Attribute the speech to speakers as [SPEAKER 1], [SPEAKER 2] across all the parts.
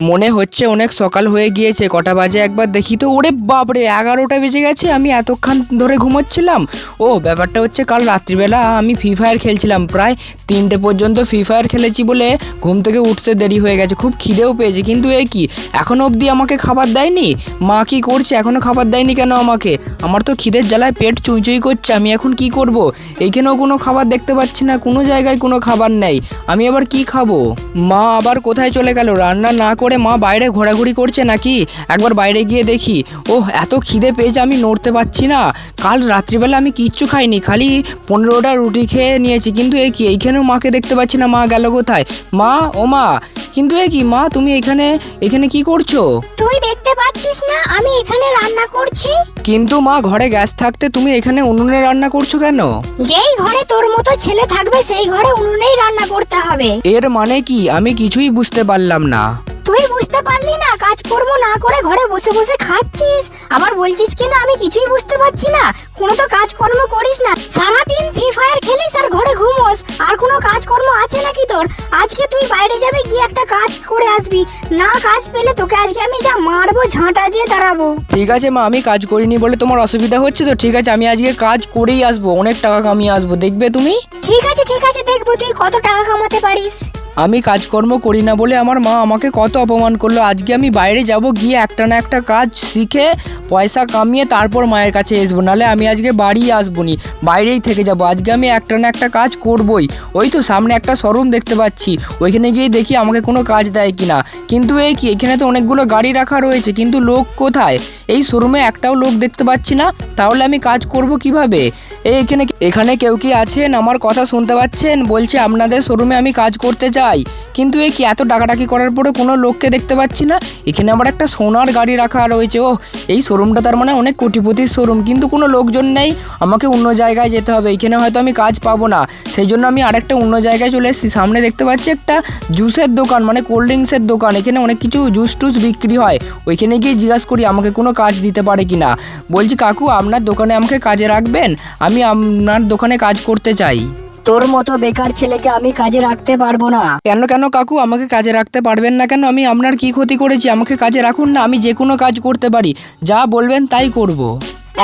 [SPEAKER 1] মনে হচ্ছে অনেক সকাল হয়ে গিয়েছে, কটা বাজে একবার দেখি তো। ওরে বাপরে, এগারোটা বেজে গেছে, আমি এতক্ষণ ধরে ঘুমোচ্ছিলাম। ও, ব্যাপারটা হচ্ছে কাল রাত্রিবেলা আমি ফ্রি ফায়ার খেলছিলাম, প্রায় তিনটে পর্যন্ত ফ্রি ফায়ার খেলেছি বলে ঘুম থেকে উঠতে দেরি হয়ে গেছে, খুব খিদেও পেয়েছে, কিন্তু এ কি? এখনও অবধি আমাকে খাবার দেয়নি? মা কি করছে? এখনও খাবার দেয়নি কেন আমাকে? আমার তো খিদের জ্বালায় পেট চুইচুই করছে, আমি এখন কি করব? এইখানেও কোনো খাবার দেখতে পাচ্ছি না, কোনো জায়গায় কোনো খাবার নেই, আমি আবার কি খাব? মা আবার কোথায় চলে গেল? রান্না না করে মা বাইরে ঘোরাঘুরি করছে নাকি? একবার বাইরে গিয়ে দেখি। ওহ এত খিদে পেয়েছে আমি নড়তে পারছি না। কাল রাত্রিবেলা আমি কিচ্ছু খাইনি খালি পনেরোটা রুটি খেয়ে নিয়েছি। কিন্তু এ কি এইখানেও মাকে দেখতে পাচ্ছি না মা গেল কোথায়? মা ও মা কিন্তু এ কি মা তুমি এখানে এখানে কি করছ?
[SPEAKER 2] তুই দেখতে পাচ্ছিস না আমি এখানে রান্না করছি?
[SPEAKER 1] কিন্তু মা ঘরে গ্যাস থাকতে তুমি এখানে উনুনে রান্না করছ কেন?
[SPEAKER 2] যেই ঘরে তোর মতো ছেলে থাকবে সেই ঘরে উনুনেই রান্না করতে হবে।
[SPEAKER 1] এর মানে কি? আমি কিছুই বুঝতে পারলাম না।
[SPEAKER 2] তুই বুঝতে পারলি না কাজকর্ম না করে ঘরে বসে বসে খাচ্ছিস। আবার বলছিস কি না আমি কিছুই বুঝতে পারছি না। কোনো তো কাজকর্ম করিস না। সারাদিন ফ্রি ফায়ার খেলিস আর ঘরে ঘুমোস। আর কোনো কাজকর্ম আছে নাকি তোর? আজকে তুই বাইরে যাবে গিয়ে একটা কাজ করে আসবি। না কাজ পেলে তোকে আজকে আমি যা মারবো ঝাঁটা দিয়ে দাঁড়াবো
[SPEAKER 1] ঠিক আছে মা আমি কাজ করিনি বলে তোমার অসুবিধা হচ্ছে তো ঠিক আছে আমি আজকে কাজ করেই আসব অনেক টাকা কামিয়ে আসব দেখবে তুমি?
[SPEAKER 2] ঠিক আছে ঠিক আছে দেখব তুই কত টাকা কামাতে পারিস।
[SPEAKER 1] আমি কাজকর্ম করি না বলে আমার মা আমাকে কত অপমান করল। আজকে আমি বাইরে যাব, গিয়ে একটা না একটা কাজ শিখে পয়সা কামিয়ে তারপর মায়ের কাছে আসব। নাহলে আমি আজকে বাড়ি আসব নি বাইরেই থেকে যাব। আজকে আমি একটা না একটা কাজ করবই। ওই তো সামনে একটা শোরুম দেখতে পাচ্ছি। ওইখানে গিয়ে দেখি আমাকে কোনো কাজ দেয় কি না কিন্তু এই কি, এখানে তো অনেকগুলো গাড়ি রাখা রয়েছে, কিন্তু লোক কোথায়? এই শোরুমে একটাও লোক দেখতে পাচ্ছি না। তাহলে আমি কাজ করব কীভাবে? এই এখানে এখানে কেউ কি আছেন? আমার কথা শুনতে পাচ্ছেন? বলছে, আপনাদের শোরুমে আমি কাজ করতে চাই কিন্তু এ কি এত ডাকাডাকি করার পরে কোনো লোককে দেখতে পাচ্ছি না। এখানে আমার একটা সোনার গাড়ি রাখা রয়েছে। ও এই শোরুমটা তার মানে অনেক কোটিপতির শোরুম। কিন্তু কোনো লোকজন নেই। আমাকে অন্য জায়গায় যেতে হবে। এখানে হয়তো আমি কাজ পাবো না। সেই জন্য আমি আরেকটা অন্য জায়গায় চলে এসেছি। সামনে দেখতে পাচ্ছি একটা জুসের দোকান মানে কোল্ড ড্রিঙ্কসের দোকান। এখানে অনেক কিছু জুস টুস বিক্রি হয়। ওইখানে গিয়ে জিজ্ঞাসা করি, আমাকে কোনো কাজ দিতে পারে কি না? বলছি, কাকু, আপনার দোকানে আমাকে কাজে রাখবেন? আমি আপনার দোকানে কাজ করতে চাই।
[SPEAKER 2] তোর মতো বেকার ছেলেকে আমি কাজে রাখতে পারব না।
[SPEAKER 1] কেন কেন কাকু? আমাকে কাজে রাখতে পারবেন না কেন? আমি আপনার কি ক্ষতি করেছি? আমাকে কাজে রাখুন না আমি যে কোনো কাজ করতে পারি। যা বলবেন তাই করব।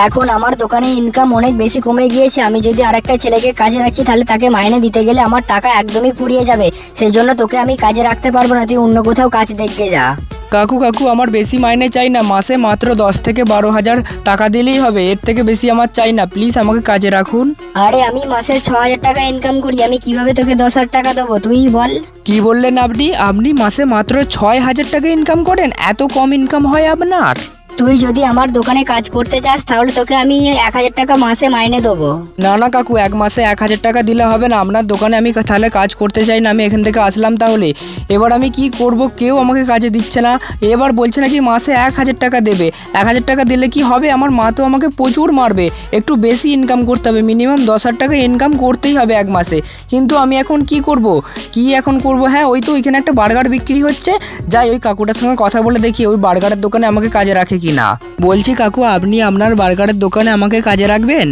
[SPEAKER 2] এখন আমার দোকানে ইনকাম অনেক বেশি কমে গিয়েছে। আমি যদি আরেকটা ছেলেকে কাজে রাখি তাহলে তাকে মাইনে দিতে গেলে আমার টাকা একদমই ফুরিয়ে যাবে। সেই জন্য তোকে আমি কাজে রাখতে পারব না। তুই অন্য কোথাও কাজ দেখে যা।
[SPEAKER 1] কাকু কাকু আমার বেশি মাইনে চাই না। মাসে মাত্র দশ থেকে বারো হাজার টাকা দিলেই হবে। এর থেকে বেশি আমার চাই না। প্লিজ আমাকে কাজে রাখুন।
[SPEAKER 2] আরে আমি মাসে ছ হাজার টাকা ইনকাম করি। আমি কীভাবে তোকে দশ হাজার টাকা দেবো? তুই বল।
[SPEAKER 1] কি বললেন আপনি? আপনি মাসে মাত্র ছয় হাজার টাকা ইনকাম করেন? এত কম ইনকাম হয় আপনার?
[SPEAKER 2] তুই যদি আমার দোকানে কাজ করতে চাস, তাহলে তোকে আমি এক হাজার টাকা মাসে মাইনে দেবো।
[SPEAKER 1] না না, কাকু, এক মাসে এক হাজার টাকা দিলে হবে না। আপনার দোকানে আমি তাহলে কাজ করতে চাই না, আমি এখান থেকে আসলাম তাহলে। এবার আমি কি করব, কেউ আমাকে কাজে দিচ্ছে না। এবার বলছে নাকি মাসে এক হাজার টাকা দেবে। এক হাজার টাকা দিলে কি হবে? আমার মা তো আমাকে প্রচুর মারবে। একটু বেশি ইনকাম করতে হবে মিনিমাম দশ হাজার টাকা ইনকাম করতেই হবে এক মাসে। কিন্তু আমি এখন কি করব? কি এখন করব? হ্যাঁ ওই তো ওইখানে একটা বার্গার বিক্রি হচ্ছে। যাই, ওই কাকুটার সঙ্গে কথা বলে দেখি, ওই বার্গারের দোকানে আমাকে কাজে রাখে কি না বলছি কাকু আপনি আপনার বার্গারের দোকানে আমাকে কাজে রাখবেন?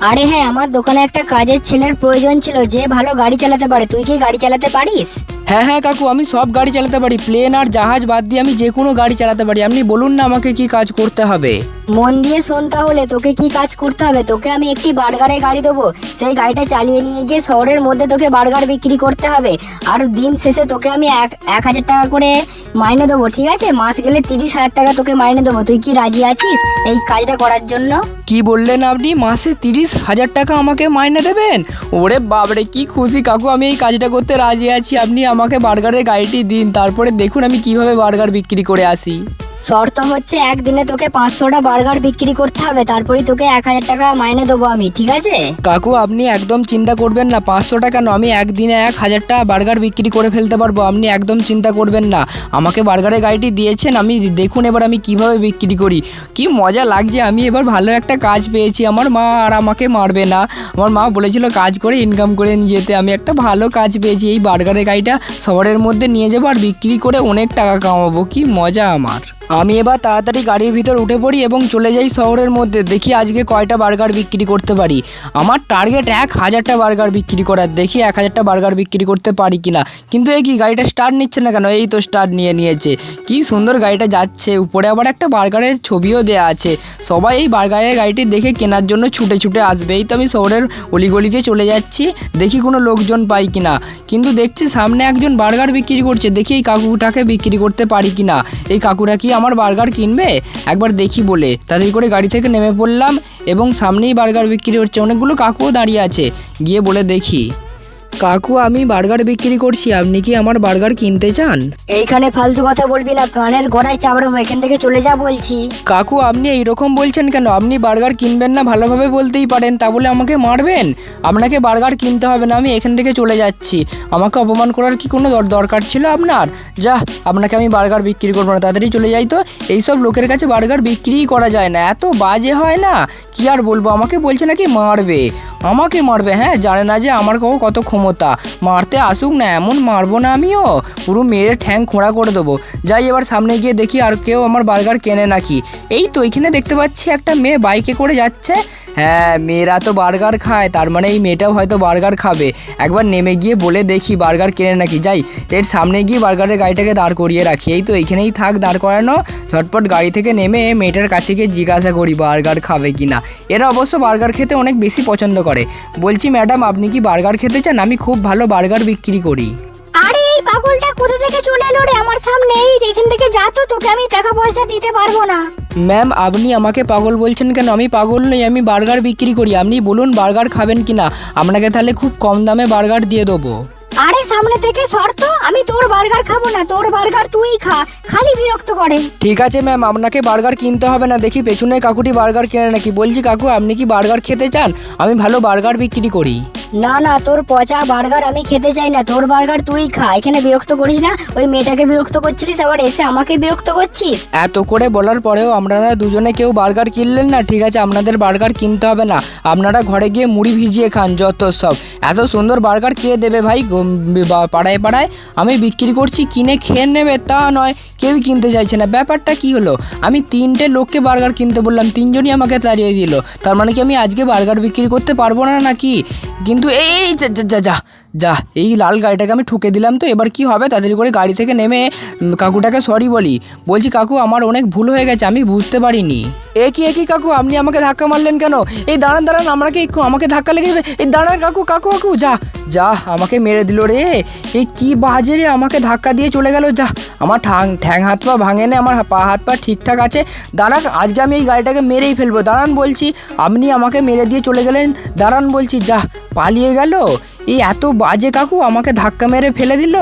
[SPEAKER 2] আরে হ্যাঁ আমার দোকানে একটা কাজের ছেলের প্রয়োজন ছিল যে ভালো গাড়ি চালাতে পারে। তুই কি গাড়ি চালাতে পারিস?
[SPEAKER 1] হ্যাঁ হ্যাঁ কাকু আমি সব গাড়ি চালাতে পারি। প্লেন আর জাহাজ বাদ দিয়ে আমি যে কোনো গাড়ি চালাতে পারি। আপনি বলুন না আমাকে কি কাজ করতে হবে।
[SPEAKER 2] মন দিয়ে শোন তাহলে, তোকে কি কাজ করতে হবে? তোকে আমি একটি বার্গারের গাড়ি দেবো। সেই গাড়িটা চালিয়ে নিয়ে গিয়ে শহরের মধ্যে তোকে বার্গার বিক্রি করতে হবে। আর দিন শেষে তোকে আমি এক এক হাজার টাকা করে মাইনে দেবো, ঠিক আছে? মাস গেলে তিরিশ হাজার টাকা তোকে মাইনে দেবো। তুই কি রাজি আছিস এই কাজটা করার জন্য?
[SPEAKER 1] কি বললেন আপনি? মাসে তিরিশ হাজার টাকা আমাকে মাইনে দেবেন? ওরে বাবরে কি খুশি কাকু, আমি এই কাজটা করতে রাজি আছি। আপনি আমাকে বার্গারের গাড়িটি দিন, তারপরে দেখুন আমি কীভাবে বার্গার বিক্রি করে আসি।
[SPEAKER 2] শর্ত হচ্ছে একদিনে তোকে পাঁচশোটা বার্গার বিক্রি করতে হবে, তারপরেই তোকে এক হাজার টাকা মাইনে দেবো আমি, ঠিক আছে?
[SPEAKER 1] কাকু, আপনি একদম চিন্তা করবেন না পাঁচশো টাকা কেন? আমি একদিনে এক হাজারটা বার্গার বিক্রি করে ফেলতে পারব, আপনি একদম চিন্তা করবেন না। আমাকে বার্গারের গাড়িটি দিয়েছেন, আমি দেখুন এবার আমি কীভাবে বিক্রি করি। কি মজা লাগছে, আমি এবার ভালো একটা কাজ পেয়েছি, আমার মা আর আমাকে মারবে না। আমার মা বলেছিল, কাজ করে ইনকাম করে নিয়ে যেতে। আমি একটা ভালো কাজ পেয়েছি, এই বার্গারের গাড়িটা শহরের মধ্যে নিয়ে যাব আর বিক্রি করে অনেক টাকা কামাবো। কি মজা আমার। আমি এবার তাড়াতাড়ি গাড়ির ভিতর উঠে পড়ি এবং চলে যাই শহরের মধ্যে। দেখি আজকে কয়টা বার্গার বিক্রি করতে পারি। আমার টার্গেট এক হাজারটা বার্গার বিক্রি করার। দেখি এক হাজারটা বার্গার বিক্রি করতে পারি কিনা। কিন্তু এই কি, গাড়িটা স্টার্ট নিচ্ছে না কেন? এই তো স্টার্ট নিয়ে নিয়েছে। কি সুন্দর গাড়িটা যাচ্ছে। উপরে আবার একটা বার্গারের ছবিও দেওয়া আছে। সবাই এই বার্গারের গাড়িটি দেখে কেনার জন্য ছুটে ছুটে আসবে। এই তো আমি শহরের অলিগলিতে চলে যাচ্ছি। দেখি কোনো লোকজন পাই কিনা। কিন্তু দেখছি সামনে একজন বার্গার বিক্রি করছে। দেখি এই কাকুটাকে বিক্রি করতে পারি কিনা। এই কাকুরা কি আমার বার্গার কিনবে? একবার দেখি বলে। তাদের করে গাড়ি থেকে নেমে পড়লাম এবং সামনেই বার্গার বিক্রি হচ্ছে। অনেকগুলো কাকুও দাঁড়িয়ে আছে। গিয়ে বলে দেখি। কাকু আমি বার্গার বিক্রি করছি আপনি কি আমার বার্গার কিনতে চান?
[SPEAKER 2] এইখানে ফালতু কথা বলবি না কানের গোড়ায় চাবড়াবো এখান থেকে চলে যা বলছি।
[SPEAKER 1] কাকু আপনি এইরকম বলছেন কেন? আপনি বার্গার কিনবেন না ভালোভাবে বলতেই পারেন তা বলে আমাকে মারবেন? আপনাকে বার্গার কিনতে হবে না আমি এখান থেকে চলে যাচ্ছি। আমাকে অপমান করার কি কোনো দর- দরকার ছিল আপনার? যা আপনাকে আমি বার্গার বিক্রি করব না তাড়াতাড়ি চলে যাই তো। এইসব লোকের কাছে বার্গার বিক্রিই করা যায় না এত বাজে হয় না। কি আর বলব আমাকে বলছে নাকি মারবে? আমাকে মারবে হ্যাঁ? জানে না যে আমার কো- কত ক্ষমতা। মারতে আসুক না, এমন মারবো না আমিও। পুরো মেয়ের ঠ্যাং খোঁড়া করে দেবো। যাই, এবার সামনে গিয়ে দেখি আর কেউ আমার বার্গার কেনে নাকি। এই তো এখানে দেখতে পাচ্ছি একটা মেয়ে বাইকে করে যাচ্ছে। হ্যাঁ মেয়েরা তো বার্গার খায়, তার মানে এই মেয়েটাও হয়তো বার্গার খাবে। একবার নেমে গিয়ে বলে দেখি বার্গার কেনে নাকি। যাই, এর সামনে গিয়ে বার্গারের গাড়িটাকে দাঁড় করিয়ে রাখি। এই তো এইখানেই থাক, দাঁড় করানো। ঝটপট গাড়ি থেকে নেমে মেয়েটার কাছে গিয়ে জিজ্ঞাসা করি বার্গার খাবে কি না এরা অবশ্য বার্গার খেতে অনেক বেশি পছন্দ করে। বলছি ম্যাডাম আপনি কি বার্গার খেতে চান? আমি খুব ভালো বার্গার বিক্রি করি।
[SPEAKER 2] আরে এই পাগলটা কোথা থেকে চলে এলো রে? আমার সামনে এই এখান থেকে যা তো তোকে আমি টাকা পয়সা দিতে পারব না।
[SPEAKER 1] ম্যাম আপনি আমাকে পাগল বলছেন কেন? আমি পাগল নই আমি বার্গার বিক্রি করি। আপনি বলুন বার্গার খাবেন কি না আপনাকে তাহলে খুব কম দামে বার্গার দিয়ে দেবো।
[SPEAKER 2] সামনে থেকে শর্ত আমি তোর বার্গার খাব না, তোর বার্গার তুই খা। খালি বিরক্ত করে।
[SPEAKER 1] ঠিক আছে ম্যাম, আপনাকে বার্গার কিনতে হবে না। দেখি পেছনে কাকুটি বার্গার কেনে নাকি। বলছি কাকু, আপনি কি বার্গার খেতে চান? আমি ভালো বার্গার বিক্রি করি।
[SPEAKER 2] না না, তোর পচা বার্গার আমি খেতে চাই না। তোর বার্গার তুই খা, এখানে বিরক্ত করিস না। ওই মেয়েটাকে বিরক্ত করছিলিস, আবার এসে আমাকে বিরক্ত করছিস?
[SPEAKER 1] এত করে বলার পরেও আপনারা দুজনে কেউ বার্গার কিনলেন না? ঠিক আছে, আপনাদের বার্গার কিনতে হবে না। আপনারা ঘরে গিয়ে মুড়ি ভিজিয়ে খান যত সব। এত সুন্দর বার্গার কে দেবে ভাই? পাড়ায় পাড়ায়। আমি বিক্রি করছি, কিনে খেয়ে নেবে, তা নয়। কেউই কিনতে চাইছে না। ব্যাপারটা কি হলো? আমি তিনটে লোককে বার্গার কিনতে বললাম তিনজনই আমাকে তাড়িয়ে দিল। তার মানে কি আমি আজকে বার্গার বিক্রি করতে পারব না নাকি? কিন্তু এই যা যা যা, যা, এই লাল গাড়িটাকে আমি ঠুকে দিলাম তো, এবার কি হবে? তাড়াতাড়ি করে গাড়ি থেকে নেমে কাকুটাকে সরি বলি। বলছি, কাকু, আমার অনেক ভুল হয়ে গেছে, আমি বুঝতে পারিনি। এ কি, এ কাকু, আপনি আমাকে ধাক্কা মারলেন কেন? এই দাঁড়ান দাঁড়ান আমাকে একটু আমাকে ধাক্কা লেগে এই দাঁড়ান, কাকু কাকু কাকু, যা যা, আমাকে মেরে দিল রে। এই কি বাজে রে, আমাকে ধাক্কা দিয়ে চলে গেল, যা। আমার ঠ্যাং ঠ্যাং হাত পা ভাঙে না, আমার পা হাত পা ঠিকঠাক আছে। দাঁড়ান, আজকে আমি এই গাড়িটাকে মেরেই ফেলব। দাঁড়ান বলছি, আপনি আমাকে মেরে দিয়ে চলে গেলেন। দাঁড়ান বলছি, যা, পালিয়ে গেল। এই এত বাজে কাকু, আমাকে ধাক্কা মেরে ফেলে দিল?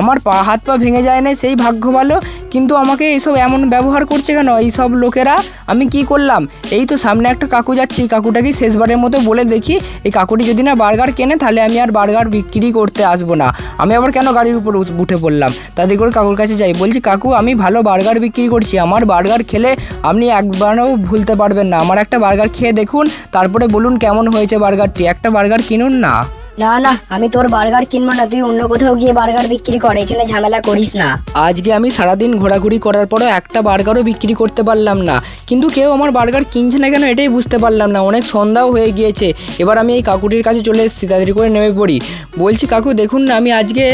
[SPEAKER 1] আমার পা, হাত পা ভেঙে যায় না সেই ভাগ্য ভালো। কিন্তু আমাকে এইসব এমন ব্যবহার করছে কেন? এই সব লোকেরা, আমি কি করলাম? এই তো সামনে একটা কাকু যাচ্ছে, এই কাকুটাকে শেষবারের মতো বলে দেখি, এই কাকুটি যদি না বার্গার কেনে, তাহলে আমি আর বার্গার বিক্রি করতে আসব না। আমি আবার কেন গাড়ির উপর উঠে পড়লাম? তাদের করে কাকুর কাছে যাই। বলছি, কাকু, আমি ভালো বার্গার বিক্রি করছি। আমার বার্গার খেলে আপনি একবারও ভুলতে পারবেন না। আমার একটা বার্গার খেয়ে দেখুন, তারপরে বলুন কেমন হয়েছে বার্গারটি। একটা বার্গার কিনুন না।
[SPEAKER 2] না না, আমি তোর বার্গার কিনবো না, তুই অন্য কোথাও গিয়ে বার্গার বিক্রি কর, এখানে ঝামেলা করিস না।
[SPEAKER 1] আজকে আমি সারাদিন ঘোরাঘুরি করার পরও একটা বার্গারও বিক্রি করতে পারলাম না। কিন্তু কেউ আমার বার্গার কিনছে না কেন এটাই বুঝতে পারলাম না, অনেক সন্ধ্যাও হয়ে গিয়েছে। এবার আমি এই কাকুটির কাছে চলে এসেছি, তাড়াতাড়ি করে নেমে পড়ি। বলছি, কাকু, দেখুন না, আমি আজকে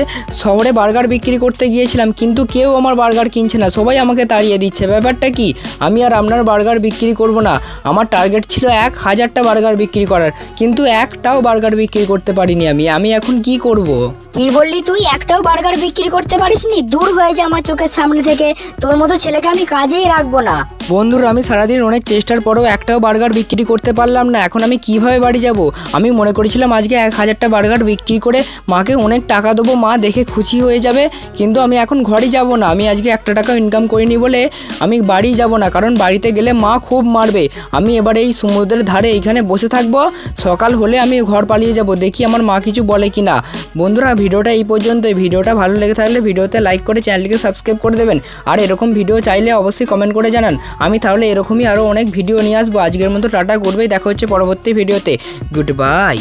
[SPEAKER 1] শহরে বার্গার বিক্রি করতে গিয়েছিলাম, কিন্তু কেউ আমার বার্গার কিনছে না, সবাই আমাকে তাড়িয়ে দিচ্ছে। ব্যাপারটা কি? আমি আর আপনার বার্গার বিক্রি করব না। আমার টার্গেট ছিল এক হাজারটা বার্গার বিক্রি করার, কিন্তু একটাও বার্গার বিক্রি করতে পারিনি আমি আমি এখন কি করব।
[SPEAKER 2] কি বললি তুই? একটাও বার্গার বিক্রি করতে পারিসনি? দূর হয়ে যা আমার চোখের সামনে থেকে। তোর মতো ছেলেকে আমি কাজেই রাখব না।
[SPEAKER 1] বন্ধুরা আমি সারাদিন অনেক চেষ্টার পরেও একটাও বার্গার বিক্রি করতে পারলাম না। এখন আমি কীভাবে বাড়ি যাব? আমি মনে করেছিলাম আজকে এক হাজারটা বার্গার বিক্রি করে মাকে অনেক টাকা দেবো মা দেখে খুশি হয়ে যাবে। কিন্তু আমি এখন ঘরে যাব না। আমি আজকে একটা টাকা ইনকাম করিনি বলে আমি বাড়ি যাব না। কারণ বাড়িতে গেলে মা খুব মারবে। আমি এবার এই সমুদ্রের ধারে এইখানে বসে থাকব। সকাল হলে আমি ঘর পালিয়ে যাব। দেখি আমার মা কিছু বলে কি না বন্ধুরা, ভিডিওটা এই পর্যন্ত ভিডিওটা ভালো লেগে থাকলে ভিডিওতে লাইক করে চ্যানেলকে সাবস্ক্রাইব করে দেবেন। আর এরকম ভিডিও চাইলে অবশ্যই কমেন্ট করে জানান। আমি তাহলে এরকমই আরও অনেক ভিডিও নিয়ে আসব। আজকের মতো টাটা করবেই দেখা হচ্ছে পরবর্তী ভিডিওতে গুড বাই